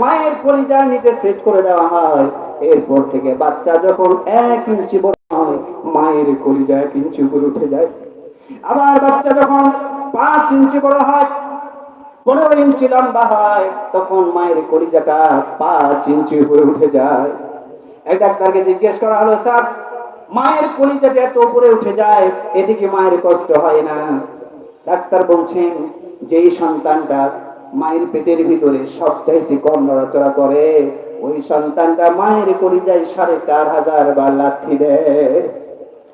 মায়ের পরিজার নিতে সেট করে দেওয়া হয়। এরপর থেকে বাচ্চা যখন এক ইঞ্চি বড় হয়, মায়ের কলিজা এক ইঞ্চি উপরে উঠে যায়। আবার বাচ্চা যখন পাঁচ ইঞ্চি বড় হয়, পনেরো ইঞ্চি লম্বা হয়, তখন মায়ের কলিজাটা পাঁচ ইঞ্চি উপরে উঠে যায়। এক ডাক্তারকে জিজ্ঞেস করা হলো, স্যার, মায়ের কলিজাটা এত উপরে উঠে যায়, এদিকে মায়ের কষ্ট হয় না? ডাক্তার বলছেন, যেই সন্তানটা মায়ের পেটের ভিতরে সবচাইতে কম নড়াচড়া করে। ওই সন্তানটা মায়ের কলিজায় সাড়ে চার হাজার বার লাথি দেয়।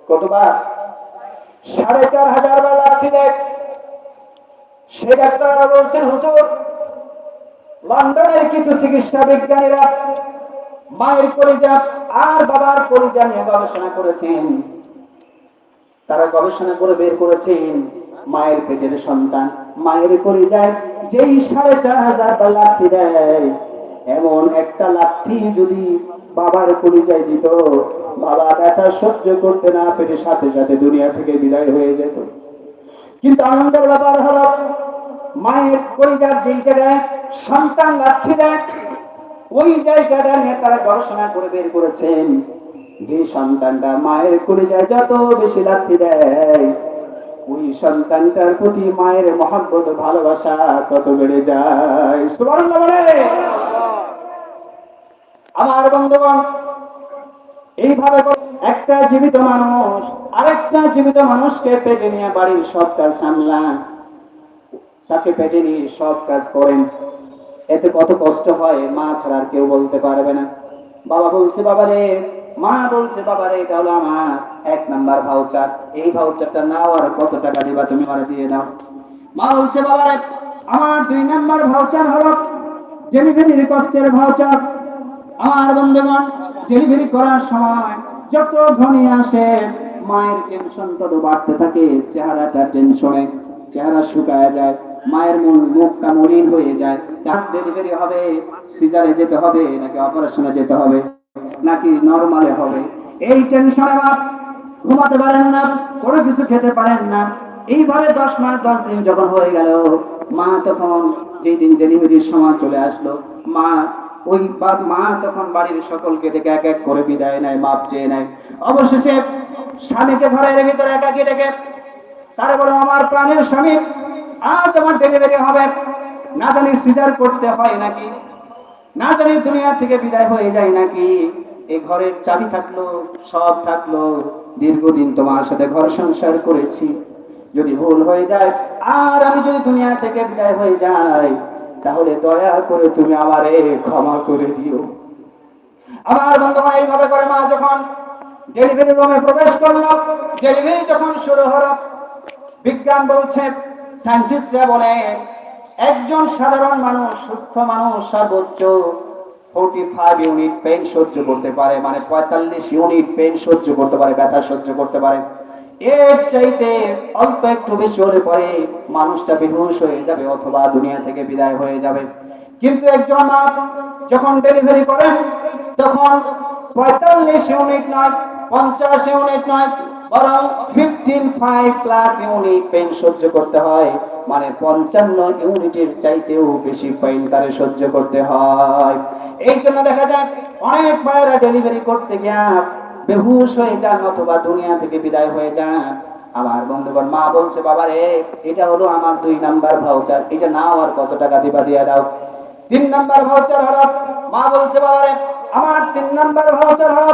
কতবার? সাড়ে চার হাজার বার লাথি দেয়। সে ডাক্তাররা বলছেন, হুজুর, লন্ডনের কিছু চিকিৎসা বিজ্ঞানীরা মায়ের পরিজা আর বাবার পরিজা নিয়ে গবেষণা করেছেন। তারা গবেষণা করে বের করেছেন, মায়ের পেটের সন্তান মায়ের পরিজায় যেই সাড়ে চার হাজার লাঠি দেয়, এমন একটা লাঠি যদি বাবার পরিচয় দিত, বাবা ব্যথা সহ্য করতে না পেরে সাথে সাথে দুনিয়া থেকে বিদায় হয়ে যেত। কিন্তু আনন্দের ব্যাপার হলো, মায়ের পরিবার যেই জায়গায় সন্তান লাঠি দেয়, ওই জায়গাটা নিয়ে তারা গবেষণা করে বের করেছেন যে সন্তানটা মায়ের কলিজায় যত বেশি লাঠি দেয় ওই সন্তানটার প্রতি মায়ের মহাব্বত, ভালোবাসা তত বেড়ে যায়। আমার বন্ধুগণ, এইভাবে একটা জীবিত মানুষ, আরেকটা জীবিত মানুষকে পেটে নিয়ে বাড়ির সব কাজ সামলান। তাকে পেটে নিয়ে সব কাজ করেন। এতে কত কষ্ট হয়, মা ছাড়া আর কেউ বলতে পারবে না। বাবা বলছে বাবা রে মা বলছে বাবা রে এটা হলো আমার। এক নাম্বার ভাউচার এই ভাউচারটা নাও আর কত টাকা দিবা তুমি আমার দিয়ে দাও। মা বলছে, বাবা আমার দুই নাম্বার ভাউচার হলো ডেলিভারির কষ্টের ভাউচার আমার বন্ধুগণ ডেলিভারি করার সময় যত ঘনি আসে, মায়ের টেনশন তত বাড়তে থাকে, চেহারাটা টেনশনে চেহারা শুকায় যায়, মায়ের মন মুখটা মলিন হয়ে যায়। তার ডেলিভারি হবে সিজারে যেতে হবে, নাকি অপারেশনে যেতে হবে, নাকি নরমালে হবে। এই টেনশনে বাপ ঘুমাতে পারেন না, কোনো কিছু খেতে পারেন না। এইভাবে দশ মাস, দশ দিন যখন হয়ে গেল, মা তখন যেই দিন ডেলিভারির সময় চলে আসলো, মা ওই মা তখন বাড়ির সকলকে ডেকে এক এক করে বিদায় নেয়, মাপ চেয়ে নেয়। অবশেষে স্বামীকে ঘরের ভিতরে একাকি ডেকে, তারা বলে, আমার প্রাণের স্বামী আর তোমার ডেলিভারি হবে। না জানি সিজার করতে হয় নাকি, না জানি দুনিয়া থেকে বিদায় হয়ে যায় নাকি। এই ঘরের চাবি থাকল, সব থাকল। দীর্ঘদিন তোমার সাথে ঘর সংসার করেছি। যদি ভুল হয়ে যায়, আর আমি যদি দুনিয়া থেকে বিদায় হয়ে যাই, তাহলে দয়া করে তুমি আমারে ক্ষমা করে দিও। আমার বন্ধু এইভাবে করে মা যখন ডেলিভারি রুমে প্রবেশ করল, ডেলিভারি যখন শুরু হলো, বিজ্ঞান বলছে, সায়েন্টিস্টরা বলে, একজন সাধারণ মানুষ, সুস্থ মানুষ সর্বোচ্চ। ফোর্টি ফাইভ ইউনিট পেন সহ্য করতে পারে মানে পঁয়তাল্লিশ ইউনিট পেন সহ্য করতে পারে, ব্যথা সহ্য করতে পারে। এর চাইতে অল্প একটু বেশি হলে পরে মানুষটা বেহুশ হয়ে যাবে, অথবা দুনিয়া থেকে বিদায় হয়ে যাবে। কিন্তু একজন মা যখন ডেলিভারি করেন, তখন পঁয়তাল্লিশ ইউনিট নয়, পঞ্চাশ ইউনিট নয় বরং fifteen five plus unit pain সহ্য করতে হয়। মানে পঞ্চান্ন ইউনিটের চাইতেও বেশি পেন তারে সহ্য করতে হয়। এই জন্য দেখা যায়, অনেক মায়েরা ডেলিভারি করতে গিয়া বেহুশ হয়ে যান অথবা দুনিয়া থেকে বিদায় হয়ে যান। আমার বন্ধুগণ, মা বলছে বাবা রে এটা হলো আমার দুই নাম্বার ভাউচার এটা নাও আর কত টাকা দিবা দিয়ে দাও। তিন নাম্বার ভাউচার হলো, মা বলছে বাবা রে আমার তিন নাম্বার ভাউচার হলো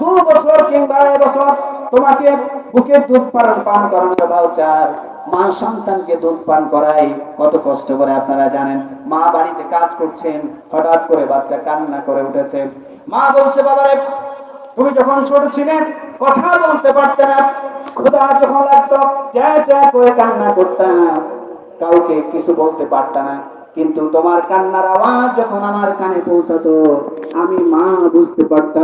দু বছর কিংবা আড়াই বছর তোমাকে বুকের দুধ পান পান করানোর ভাউচার মা সন্তানকে দুধ পান করাই, কত কষ্ট করে আপনারা জানেন। মা বাড়িতে কাজ করছেন, হঠাৎ করে বাচ্চা কান্না করে উঠেছে। মা বলছে বাবা রে তুমি যখন ছোট ছিলে, কথা বলতে পারতে না। ক্ষুধা যখন লাগতো, যা যা করে কান্না করতাম। কাউকে কিছু বলতে পারতাম না। কিন্তু তোমার কান্নার আওয়াজ যখন আমার কানে পৌঁছাতো, আমি মা বুঝতে পারতাম